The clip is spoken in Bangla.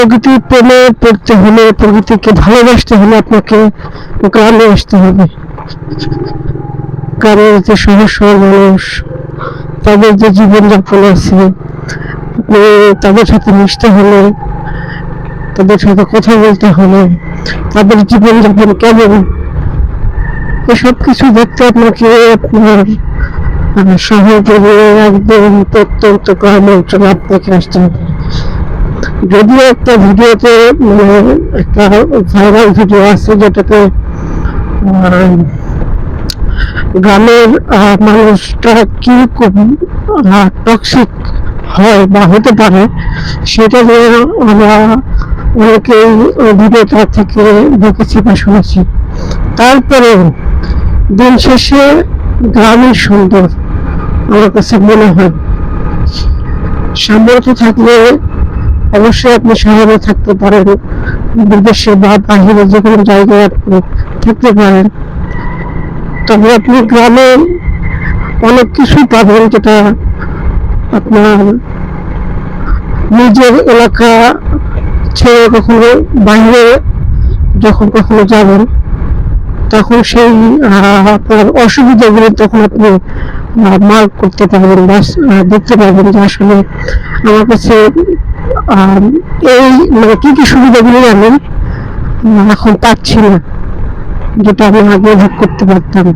প্রকৃতির প্রেমে পড়তে হলে, প্রকৃতিকে ভালোবাসতে হলে আপনাকে গ্রামে আসতে হবে। গ্রামের যে সহজ মানুষ, তাদের যে জীবনযাপন আছে তাদের সাথে মিশতে হলে, তাদের সাথে কথা বলতে হলে, তাদের জীবনযাপন কেমন এসব কিছু দেখতে আপনাকে আপনার শহর একদম প্রত্যন্ত গ্রাম অঞ্চলে আপনাকে আসতে হবে। যদিও একটা ভিডিওতে মানে একটা ভাইরাল ভিডিও আছে যেটাতে গ্রামের মানুষটা কীরকম টক্সিক হয় বা হতে পারে, সেটা নিয়ে আমরা অনেকেই ভিডিওটা থেকে দেখেছি বা শুনেছি। তারপরে দিন শেষে গ্রামের সুন্দর, আমার কাছে মনে হয়। সামর্থ্য থাকলে অবশ্যই আপনি শহরে থাকতে পারেন। বিদেশে বা বাহিরে যে কোনো জায়গায় আপনি থাকতে পারেন। তবে আপনি গ্রামে অনেক কিছু পাবেন যেটা আপনার নিজের এলাকা ছেড়ে কখনো বাইরে যখন কখনো যাবেন। তখন সেই আপনার অসুবিধাগুলো তখন আপনি মার্ক করতে পারবেন বা দেখতে পারবেন যে আসলে আমার কাছে এই মানে কি কি সুবিধাগুলো আমি এখন পাচ্ছি না, যেটা আমি আগে ভোগ করতে পারতাম।